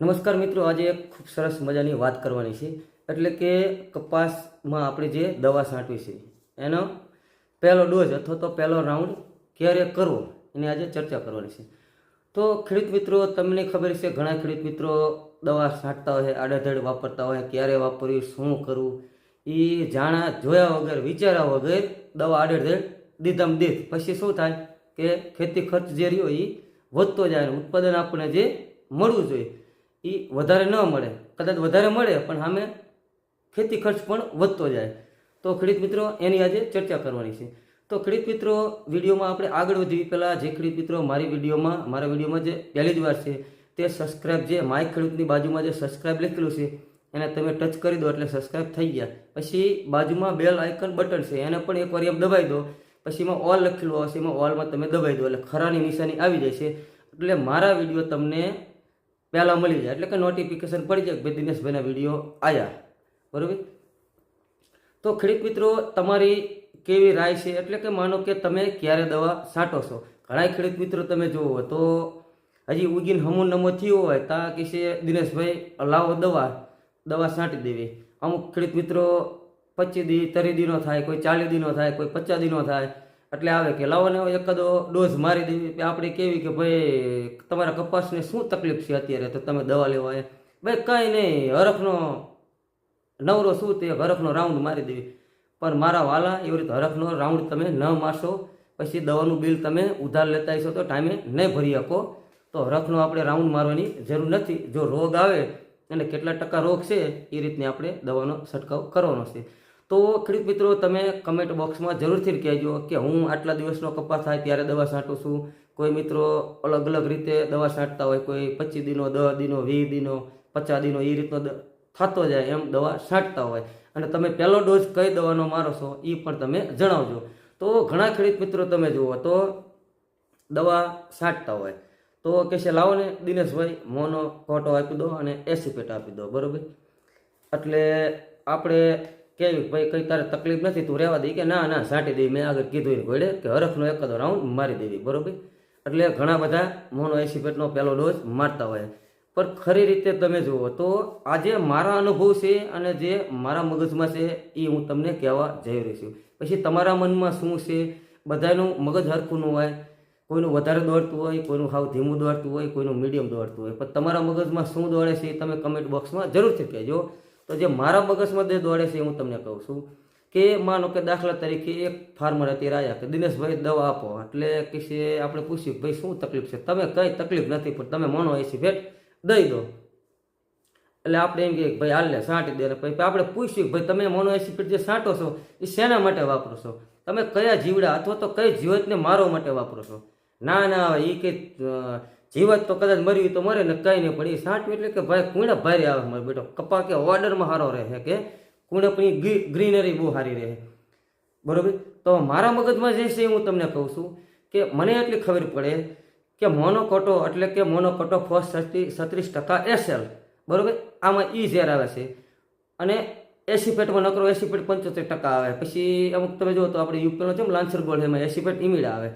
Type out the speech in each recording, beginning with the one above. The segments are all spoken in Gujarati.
નમસ્કાર મિત્રો, આજે એક ખૂબ સરસ મજાની વાત કરવાની છે. એટલે કે કપાસમાં આપણે જે દવા છાંટવી છે, એનો પહેલો ડોઝ અથવા તો પહેલો રાઉન્ડ ક્યારે કરવો, એની આજે ચર્ચા કરવાની છે. તો ખેડૂત મિત્રો, તમને ખબર છે, ઘણા ખેડૂત મિત્રો દવા છાંટતા હોય, આડેધડ વાપરતા હોય, ક્યારે વાપરવી શું કરવું, એ જાણા જોયા વગર, વિચાર્યા વગર દવા આડેધડ દીધમ દીધ. પછી શું થાય કે ખેતી ખર્ચ જે રહ્યો, એ વધતો જાય ઉત્પાદન આપણને જે મળવું જોઈએ એ વધારે ન મળે. કદાચ વધારે મળે, પણ સામે ખેતી ખર્ચ પણ વધતો જાય. તો ખેડૂત મિત્રો, એની આજે ચર્ચા કરવાની છે. તો ખેડૂત મિત્રો, વિડીયોમાં આપણે આગળ વધીએ પહેલાં. જે ખેડૂત મિત્રો મારી વિડીયોમાં, મારા વિડીયોમાં જે પહેલી જ વાર છે, તે સબસ્ક્રાઇબ જે માય ખેડૂતની બાજુમાં જે સબસ્ક્રાઇબ લખેલું છે, એને તમે ટચ કરી દો એટલે સબસ્ક્રાઇબ થઈ ગયા. પછી બાજુમાં બેલ આઇકન બટન છે, એને પણ એકવાર એમ દબાઈ દો. પછી એમાં ઓલ લખેલું આવશે, એમાં ઓલમાં તમે દબાઈ દો એટલે ખરાની નિશાની આવી છે એટલે મારા વીડિયો તમને પહેલાં મળી જાય. એટલે કે નોટિફિકેશન પડી જાય કે ભાઈ દિનેશભાઈના વીડિયો આવ્યા બરાબર? તો ખેડૂત મિત્રો, તમારી કેવી રાય છે? એટલે કે માનો કે તમે ક્યારે દવા છાંટો છો? ઘણા ખેડૂત મિત્રો તમે જુઓ તો હજી ઉગીને હમું નમો થયો હોય તા કહેશે, દિનેશભાઈ, લાવો દવા. દવા છાંટી દેવી. અમુક ખેડૂત મિત્રો પચીસ દી, ત્રીસ દિનો થાય, કોઈ ચાલીસ દિનો થાય, કોઈ પચાસ દિનો થાય. એટલે આવે કે લાવો ને એકાદો ડોઝ મારી દેવી. આપણે કેવી કે ભાઈ, તમારા કપાસને શું તકલીફ છે અત્યારે? તો તમે દવા લેવા આવ્યા ભાઈ કાંઈ નહીં, હરખનો નવરો શું તે હરખનો રાઉન્ડ મારી દેવી. પણ મારા વાલા, એવી રીતે હરખનો રાઉન્ડ તમે ન મારશો. પછી દવાનું બિલ તમે ઉધાર લેતા હશો તો ટાઈમે નહીં ભરી શકો. તો હરખનો આપણે રાઉન્ડ મારવાની જરૂર નથી. જો રોગ આવે, અને કેટલા ટકા રોગ છે, એ રીતની આપણે દવાનો છંટકાવ કરવાનો છે. તો ખેડૂત મિત્રો, તમે કમેન્ટ બોક્સમાં જરૂરથી કહેજો કે હું આટલા દિવસનો કપાસ થાય ત્યારે દવા છાંટું છું. કોઈ મિત્રો અલગ અલગ રીતે દવા છાંટતા હોય, કોઈ પચીસ દિનો, દસ દિનો, વીસ દિનો, પચાસ દિનો એ રીતનો થતો જાય એમ દવા છાંટતા હોય. અને તમે પહેલો ડોઝ કઈ દવાનો મારો છો એ પણ તમે જણાવજો. તો ઘણા ખેડૂત મિત્રો તમે જુઓ તો દવા છાંટતા હોય. તો કે છે, લાવો ને દિનેશભાઈ, મોનો કોટો આપી દો અને એસિપેટ આપી દો. બરાબર? એટલે આપણે કેવી ભાઈ કંઈ તારે તકલીફ નથી, તું રહેવા દઈ કે ના ના છાંટી દઈ મેં આગળ કીધું ઘોડે કે હરખનો એકાદો રાઉન્ડ મારી દેવી બરોબર? એટલે ઘણા બધા મોનો એસિપેટનો પહેલો ડોઝ મારતા હોય. પણ ખરી રીતે તમે જુઓ તો આજે મારા અનુભવ છે અને જે મારા મગજમાં છે એ હું તમને કહેવા જઈ રહ્યો છું. પછી તમારા મનમાં શું છે? બધાનું મગજ હરખું ન હોય, કોઈનું વધારે દોડતું હોય, કોઈનું હાવ ધીમું દોડતું હોય, કોઈનું મીડિયમ દોડતું હોય. પણ તમારા મગજમાં શું દોડે છે એ તમે કમેન્ટ બોક્સમાં જરૂરથી કહેજો. તો જે મારા મગજમાં જે દોડે છે એ હું તમને કહું છું કે માનો કે દાખલા તરીકે એક ફાર્મર અત્યારે આવ્યા કે દિનેશભાઈ દવા આપો. એટલે કે આપણે પૂછ્યું ભાઈ શું તકલીફ છે? તમે કંઈ તકલીફ નથી પણ તમે મોનો એસી ભેટ દઈ દો. એટલે આપણે એમ કે ભાઈ હાલ લે છાંટી દે. પછી આપણે પૂછ્યું ભાઈ તમે મોનો એસિડ જે છાંટો છો એ શેના માટે વાપરો છો? તમે કયા જીવડા અથવા તો કઈ જીવતને મારવા માટે વાપરો છો? ના ના એ કે અ, જીવત તો કદાચ મરી તો મરે ને કંઈ નહીં, પણ એ છાંટવું એટલે કે ભાઈ કુણે ભારે આવે મારો બેટો. કપા કે ઓર્ડરમાં સારો રહે કે? કુણે પણ ગ્રીનરી બહુ સારી રહે. બરોબર? તો મારા મગજમાં જે છે હું તમને કહું છું કે મને એટલી ખબર પડે કે મોનોકોટો એટલે કે મોનોકોટો ફોસ છત્રીસ ટકા એસએલ બરોબર? આમાં ઈ ઝેર આવે છે. અને એસી પેટમાં નકરો એસી પેટ પંચોતેર ટકા આવે. પછી અમુક તમે જુઓ તો આપણે યુપીનો છે લાન્સર ગોલ્ડ એમાં એસી પેટ ઇમિડ આવે.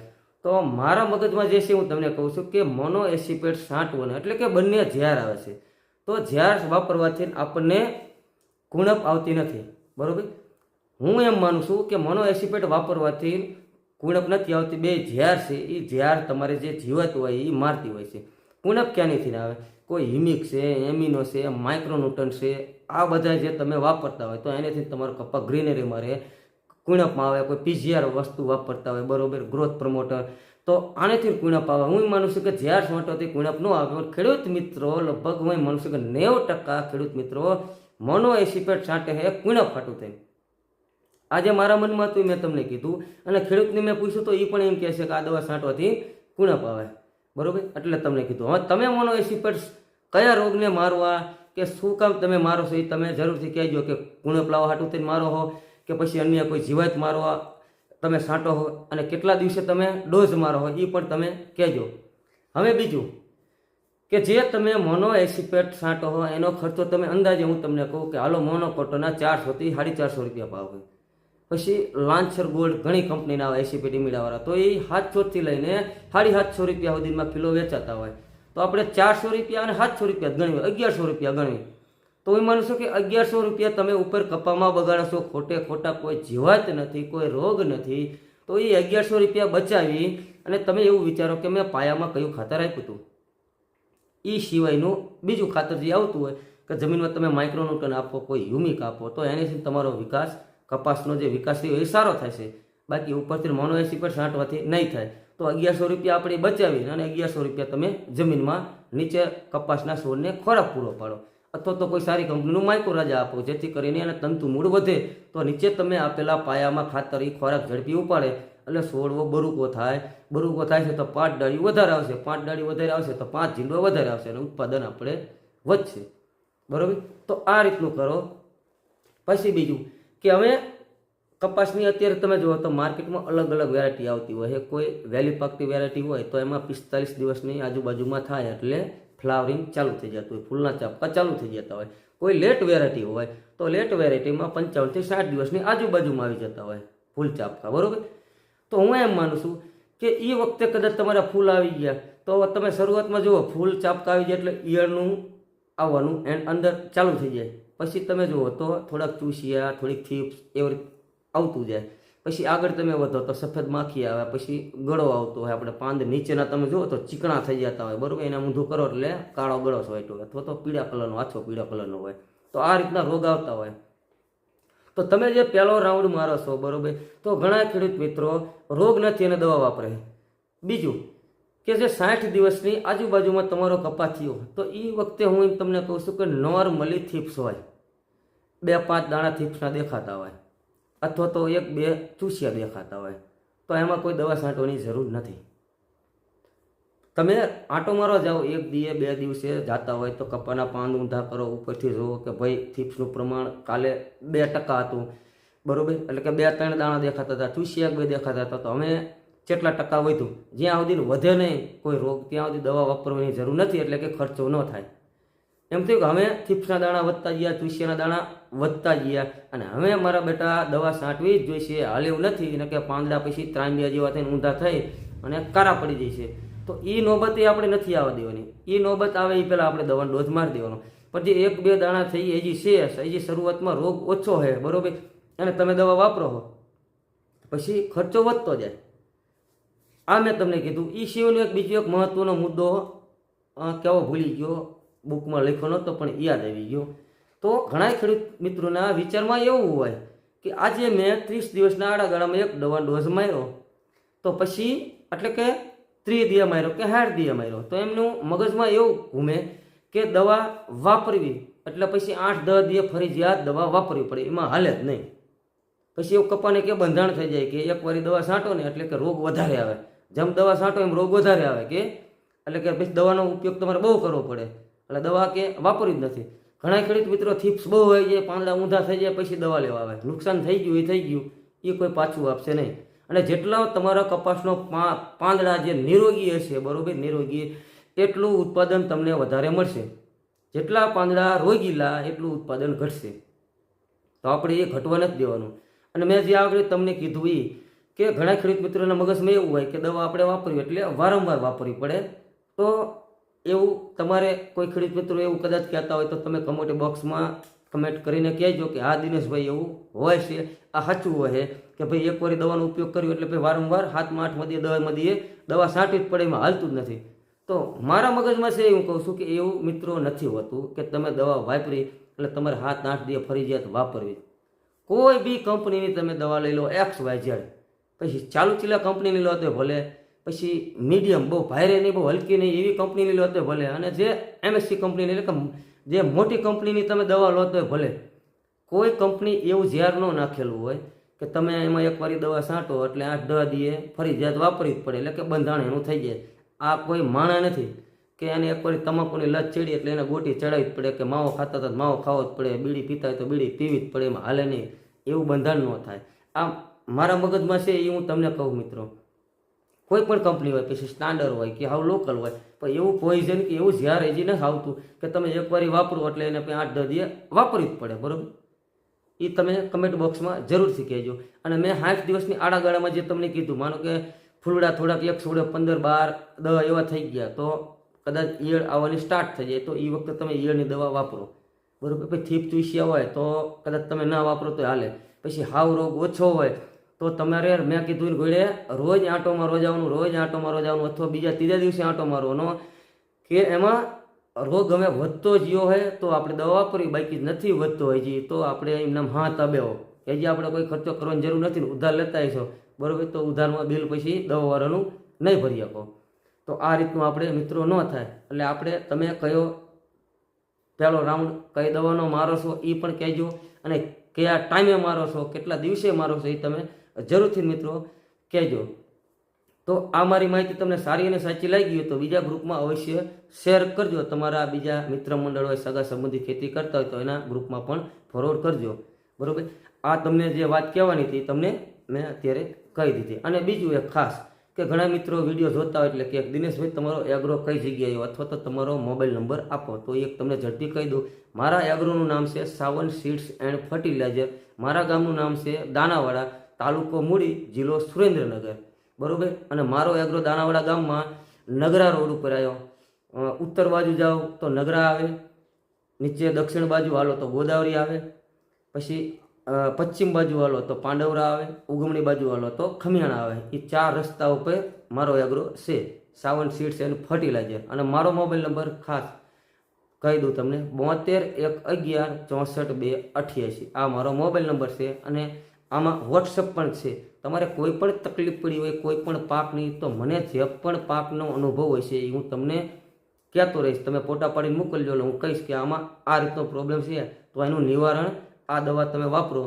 તો મારા મગજમાં જે છે હું તમને કહું છું કે મોનો એસિપેટ સાંટવું એટલે કે બંને ઝેર આવે છે. તો ઝેર વાપરવાથી આપણને કુણપ આવતી નથી. બરોબર? હું એમ માનું છું કે મોનો એસિપેટ વાપરવાથી કુણપ નથી આવતી. બે ઝેર છે એ ઝેર તમારે જે જીવત હોય એ મારતી હોય છે. કુણપ ક્યાંથી આવે? કોઈ હિમિક છે, એમિનો છે, માઇક્રોન્યુટન છે, આ બધા જે તમે વાપરતા હોય તો એનાથી તમારો કપા ગ્રીનરી મારે કુણપમાં આવે, કોઈ પીજીઆર વસ્તુ વાપરતા હોય, બરોબર ગ્રોથ પ્રમોટર તો આનેથી કુણપ આવે. હું માનું છું કે જ્યાર છોંટોથી કુણપ ન આવે ખેડૂત મિત્રો, લગભગ હું માનું છું કે નેવું ટકા ખેડૂત મિત્રો મોનો એસિપેટ છાંટે હે કુણપ ફાટું થાય. આજે મારા મનમાં હતું મેં તમને કીધું, અને ખેડૂતને મેં પૂછ્યું તો એ પણ એમ કહે છે કે આ દવા છાંટવાથી કુણપ આવે. બરોબર? એટલે તમને કીધું. હવે તમે મોનો એસિપેટ કયા રોગને મારવા કે શું કામ તમે મારો છો એ તમે જરૂરથી કહેજો કે કુણપ લાવવા હાટું થઈને મારો હો. કે પછી અન્ય કોઈ જીવાત મારવા તમે છાંટો હો અને કેટલા દિવસે તમે ડોઝ મારો હો એ પણ તમે કહેજો. હવે બીજું કે જે તમે મોનો એસિપેટ છાંટો હો, એનો ખર્ચો તમે અંદાજે હું તમને કહું કે હાલો મોનોકોટોના ચારસોથી સાડી ચારસો રૂપિયા ભાવ હોય. પછી લાન્સર ગોલ્ડ ઘણી કંપનીના આવે એસીપી મીડાવાળા તો એ સાતસોથી લઈને સાડી સાતસો રૂપિયા સુધીમાં કિલો વેચાતા હોય. તો આપણે ચારસો રૂપિયા અને સાતસો રૂપિયા ગણવી અગિયારસો રૂપિયા ગણવી તો હું માનું છું કે અગિયારસો રૂપિયા તમે ઉપર કપામાં બગાડશો, ખોટે ખોટા કોઈ જીવાત નથી, કોઈ રોગ નથી, તો એ અગિયારસો રૂપિયા બચાવી અને તમે એવું વિચારો કે મેં પાયામાં કયું ખાતર આપ્યું હતું. એ સિવાયનું બીજું ખાતર જે આવતું હોય, કે જમીનમાં તમે માઇક્રોન્યુટન આપો, કોઈ હ્યુમિક આપો, તો એનાથી તમારો વિકાસ, કપાસનો જે વિકાસ થયો એ સારો થશે બાકી ઉપરથી મોનો એસી પર છાંટવાથી નહીં થાય. તો અગિયારસો રૂપિયા આપણે બચાવીને અને અગિયારસો રૂપિયા તમે જમીનમાં નીચે કપાસના છોડને ખોરાક પૂરો પાડો. અથવા તો કોઈ સારી કંપનીનું માઇક્રોરાજા આપો, જેથી કરીને એને તંતુ મૂળ વધે. તો નીચે તમે આપેલા પાયામાં ખાતર એ ખોરાક ઝડપી ઉપાડે એટલે છોડવો બરુકો થાય. બરુકો થાય છે તો પાંચ ડાળી વધારે આવશે. પાંચ ડાળી વધારે આવશે તો પાંચ ઝીંડો વધારે આવશે અને ઉત્પાદન આપણે વધશે. બરોબર? તો આ રીતનું કરો. પછી બીજું કે હવે કપાસની અત્યારે તમે જુઓ તો માર્કેટમાં અલગ અલગ વેરાયટી આવતી હોય. કોઈ વહેલી પાકતી વેરાયટી હોય તો એમાં પિસ્તાલીસ દિવસની આજુબાજુમાં થાય એટલે ફ્લાવરિંગ ચાલુ થઈ જતું હોય, ફૂલના ચાપકા ચાલુ થઈ જતા હોય, કોઈ લેટ વેરાયટી હોય, તો લેટ વેરાયટીમાં પંચાવનથી સાઠ દિવસની આજુબાજુમાં આવી જતા હોય, ફૂલ ચાપકા બરાબર? તો હું એમ માનું છું કે એ વખતે કદાચ તમારા ફૂલ આવી ગયા, તો તમે શરૂઆતમાં જુઓ, ફૂલ ચાપકા આવી જાય એટલે ઈયળનું આવવાનું એન્ડ અંદર ચાલુ થઈ જાય. પછી તમે જુઓ, તો થોડાક ચૂસિયા, થોડીક થીપ્સ એવું આવતું જાય. પછી આગળ તમે વધો તો સફેદ માખી આવે, પછી ગળો આવતો હોય આપણે પાંદ નીચેના તમે જુઓ તો ચીકણા થઈ જતા હોય, બરાબર? એને ઊંધું કરો એટલે કાળો ગળો હોય અથવા તો પીળા કલરનો, આછો પીળા કલરનો હોય. તો આ રીતના રોગ આવતા હોય. તો તમે જે પહેલો રાઉન્ડ મારો છો, બરોબર? તો ઘણા ખેડૂત મિત્રો રોગ નથી અને દવા વાપરે. બીજું કે જે સાઠ દિવસની આજુબાજુમાં તમારો કપા થયો તો એ વખતે હું તમને કહું છું કે નોર્મલી થીપ્સ હોય. બે પાંચ દાણા થીપ્સના દેખાતા હોય. અથવા તો એક, બે ચૂસિયા દેખાતા હોય, તો એમાં કોઈ દવા છાંટવાની જરૂર નથી. તમે આંટો મારવા જાઓ, એક દીએ, બે દિવસે જાતા હોય તો કપાના પાન ઊંધા કરો, ઉપરથી જુઓ કે ભાઈ થીપ્સનું પ્રમાણ કાલે બે ટકા હતું. બરાબર? એટલે કે બે, ત્રણ દાણા દેખાતા હતા, ચૂસિયા બે દેખાતા હતા, તો અમે કેટલા ટકા વધ્યું. જ્યાં સુધી વધે નહીં કોઈ રોગ, ત્યાં સુધી દવા વાપરવાની જરૂર નથી, એટલે કે ખર્ચો ન થાય. એમ થયું કે હવે થીપ્સના દાણા વધતા ગયા ચૂસિયાના દાણા વધતા ગયા અને હવે મારા બેટા દવા છાંટવી જ જોઈશે. હાલ એવું નથી એને કે પાંદડા પછી ત્રાંબિયા જેવા થઈને ઊંધા થઈ અને કારા પડી જશે તો એ નોબત એ આપણે નથી આવવા દેવાની. એ નોબત આવે એ પહેલાં આપણે દવાનો ડોઝ મારી દેવાનો. પણ જે એક બે દાણા થઈ હજી છે હજી શરૂઆતમાં રોગ ઓછો છે બરોબર? અને તમે દવા વાપરો હો. પછી ખર્ચો વધતો જાય. આ મેં તમને કીધું. એ સિવાયનો એક બીજો એક મહત્વનો મુદ્દો કેવો ભૂલી ગયો? બુકમાં લખ્યો નહોતો, પણ યાદ આવી ગયો. તો ઘણા ખેડૂત મિત્રોના વિચારમાં એવું હોય કે આજે મેં ત્રીસ દિવસના આડાગાળામાં એક દવા ડોઝ માર્યો. તો પછી એટલે કે ત્રીસ દિયા માર્યો કે સાઠ દિયા માર્યો. તો એમનું મગજમાં એવું ઘૂમે કે દવા વાપરવી. એટલે પછી આઠ, દસ દિયે ફરજિયાત દવા વાપરવી પડે. એમાં હાલે જ નહીં. પછી એવું કપાને કે બંધાણ થઈ જાય કે એક વારી દવા છાંટો ને એટલે કે રોગ વધારે આવે. જેમ દવા છાંટો એમ રોગ વધારે આવે કે એટલે કે પછી દવાનો ઉપયોગ તમારે બહુ કરવો પડે. એટલે દવા કે વાપરી જ નથી. ઘણા ખેડૂત મિત્રો થીપ્સ બહુ હોય છે, પાંદડા ઊંધા થઈ જાય, પછી દવા લેવા આવે. નુકસાન થઈ ગયું, એ થઈ ગયું, એ કોઈ પાછું આપશે નહીં. અને જેટલા તમારા કપાસનો પાંદડા જે નિરોગી હશે, બરોબર, નિરોગી, એટલું ઉત્પાદન તમને વધારે મળશે. જેટલા પાંદડા રોગીલા, એટલું ઉત્પાદન ઘટશે. તો આપણે એ ઘટવા નથી દેવાનું. અને મેં જે આગળ તમને કીધું એ કે ઘણા ખેડૂત મિત્રોના મગજમાં એવું હોય કે દવા આપણે વાપરવી એટલે વારંવાર વાપરવી પડે. તો એવું તમારે કોઈ ખેડૂત મિત્રો એવું કદાચ કહેતા હોય તો તમે કમેન્ટ બોક્સમાં કમેન્ટ કરીને કહેજો કે આ દિનેશભાઈ એવું હોય છે, આ સાચું હોય કે ભાઈ એક વાર દવાનો ઉપયોગ કર્યો એટલે ભાઈ વારંવાર હાથમાં આઠ મધીએ દવા મધીએ દવા સાંટી જ પડે, એમાં હાલતું જ નથી. તો મારા મગજમાં છે હું કહું છું કે એવું મિત્રો નથી હોતું કે તમે દવા વાપરી એટલે તમારે હાથ આઠ દિવસ ફરજિયાત વાપરવી. કોઈ બી કંપનીની તમે દવા લઈ લો એક્સ વાય ઝેડ પછી ચાલુ ચીલા કંપનીની લો તો ભલે પછી મીડિયમ બહુ ભારે નહીં, બહુ હલકી નહીં, એવી કંપનીની લો તો ભલે. અને જે એમએસસી કંપનીની એટલે કે જે મોટી કંપનીની તમે દવા લો તો ભલે. કોઈ કંપની એવું ઝેર ન નાખેલું હોય કે તમે એમાં એકવાર દવા છાંટો એટલે આઠ દવા દીએ ફરજિયાત વાપરવી જ પડે. એટલે કે બંધાણ એનું થઈ જાય. આ કોઈ માણા નથી કે એને એકવારી તમાકુની લત ચડી એટલે એને ગોટી ચડાવી જ પડે કે માવો ખાતા તો માવો ખાવો જ પડે, બીડી પીતા હોય તો બીડી પીવી જ પડે, એમાં હાલે નહીં. એવું બંધાણ ન થાય. આ મારા મગજમાં છે એ હું તમને કહું મિત્રો. કોઈ પણ કંપની હોય, પછી સ્ટાન્ડર્ડ હોય કે હાવ લોકલ હોય, પણ એવું પોઈઝન કે એવું ઝેર હજી નથી આવતું કે તમે એકવાર વાપરો એટલે એને પછી આઠ દસ દીએ વાપરવી જ પડે, બરોબર? એ તમે કમેન્ટ બોક્સમાં જરૂરથી કહેજો. અને મેં સાઠ દિવસની આડાગાળામાં જે તમને કીધું, માનો કે ફૂલડા થોડાક એક સોળે પંદર, બાર દવા એવા થઈ ગયા, તો કદાચ ઈયળ આવવાની સ્ટાર્ટ થઈ જાય, તો એ વખતે તમે ઈયળની દવા વાપરો, બરોબર? પછી થીપ ચૂસ્યા હોય, તો કદાચ તમે ના વાપરો તો હાલે. પછી હાવ રોગ ઓછો હોય તો તમારે મેં કીધું ઘોડે રોજ આંટો મારવા જવાનું રોજ આંટો મારવા જવાનું અથવા બીજા ત્રીજા દિવસે આંટો મારવાનો કે એમાં રોગ અમે વધતો જ્યો હોય તો આપણે દવા વાપરવી, બાકી નથી વધતો હોય જી તો આપણે એમને હા તબેવો કે આપણે કોઈ ખર્ચો કરવાની જરૂર નથી ઉધાર લેતા આવીશો. બરોબર? તો ઉધારમાં બિલ પછી દવાવાળાનું નહીં ભરી શકો. તો આ રીતનું આપણે મિત્રો ન થાય. એટલે આપણે, તમે કયો પહેલો રાઉન્ડ કઈ દવાનો મારો છો એ પણ કહેજો. અને કયા ટાઈમે મારો છો, કેટલા દિવસે મારો છો એ તમે જરૂરથી મિત્રો કહેજો. તો આ મારી માહિતી તમને સારી અને સાચી લાગી હોય તો બીજા ગ્રુપમાં અવશ્ય શેર કરજો. તમારા બીજા મિત્ર મંડળ હોય સગા સંબંધી ખેતી કરતા હોય તો એના ગ્રુપમાં પણ ફોરવર્ડ કરજો. બરાબર? આ તમને જે વાત કહેવાની હતી તમને મેં અત્યારે કહી દીધી. અને બીજું એક ખાસ કે ઘણા મિત્રો વીડિયો જોતા હોય એટલે કે દિનેશભાઈ તમારો એગ્રો કઈ જગ્યાએ અથવા તો તમારો મોબાઈલ નંબર આપો. તો એક તમને ઝડપી કહી દઉં. મારા એગ્રોનું નામ છે સાવન સીડ્સ એન્ડ ફર્ટિલાઇઝર મારા ગામનું નામ છે દાનાવાડા તાલુકો મૂડી જિલ્લો સુરેન્દ્રનગર. બરોબર? અને મારો એગ્રો દાણાવાડા ગામમાં નગરા રોડ ઉપર આવ્યો ઉત્તર બાજુ જાઓ તો નગરા આવે, નીચે દક્ષિણ બાજુ હાલો તો ગોદાવરી આવે, પછી પશ્ચિમ બાજુ હાલો તો પાંડવરા આવે, ઉગમણી બાજુ હાલો તો ખમિયાણા આવે. એ ચાર રસ્તા ઉપર મારો એગ્રો છે. Savan seeds and fertiliser. અને મારો મોબાઈલ નંબર ખાસ કહી દઉં તમને, બોતેર એક અગિયાર ચોસઠ બે અઠ્યાસી. આ મારો મોબાઈલ નંબર છે અને આમાં વોટ્સઅપ પણ છે. તમારે કોઈ પણ તકલીફ પડી હોય, કોઈ પણ પાકની તો મને જે પણ પાકનો અનુભવ હોય છે એ હું તમને કહેતો રહીશ. તમે ફોટા પાડીને મોકલજો એટલે હું કહીશ કે આમાં આ રીતનો પ્રોબ્લેમ છે. તો એનું નિવારણ આ દવા તમે વાપરો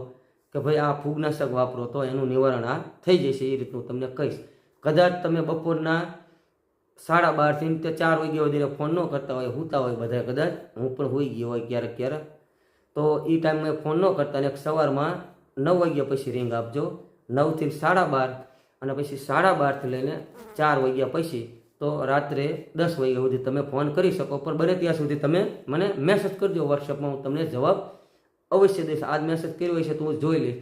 કે ભાઈ આ ફૂગનાશક વાપરો, તો એનું નિવારણ આ થઈ જશે એ રીતનું તમને કહીશ. કદાચ તમે બપોરના સાડા બારથી તે ચાર વાગ્યા સુધી ફોન ન કરતા હોય, હુતા હોય બધા કદાચ, હું પણ હોઈ ગયો હોય ક્યારેક ક્યારેક. તો એ ટાઈમે ફોન ન કરતા અને સવારમાં નવ વાગ્યા પછી રિંગ આપજો. નવથી સાડા બાર અને પછી સાડા બારથી લઈને ચાર વાગ્યા પછી તો રાત્રે દસ વાગ્યા સુધી તમે ફોન કરી શકો. પણ બને ત્યાં સુધી તમે મને મેસેજ કરજો વોટ્સઅપમાં હું તમને જવાબ અવશ્ય દઈશ. આજ મેસેજ કર્યો હોય છે તો હું જોઈ લઈશ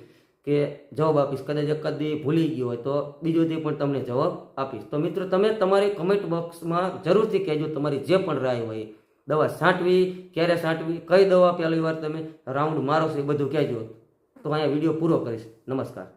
કે જવાબ આપીશ. કદાચ એકાદ ભૂલી ગયો હોય તો બીજો દી પણ તમને જવાબ આપીશ. તો મિત્રો, તમે તમારી કમેન્ટ બોક્સમાં જરૂરથી કહેજો તમારી જે પણ રાય હોય. દવા છાંટવી ક્યારે છાંટવી કઈ દવા પહેલી વાર તમે રાઉન્ડ મારો છો એ બધું કહેજો. તો અહીંયા વીડિયો પૂરો કરીશ. નમસ્કાર.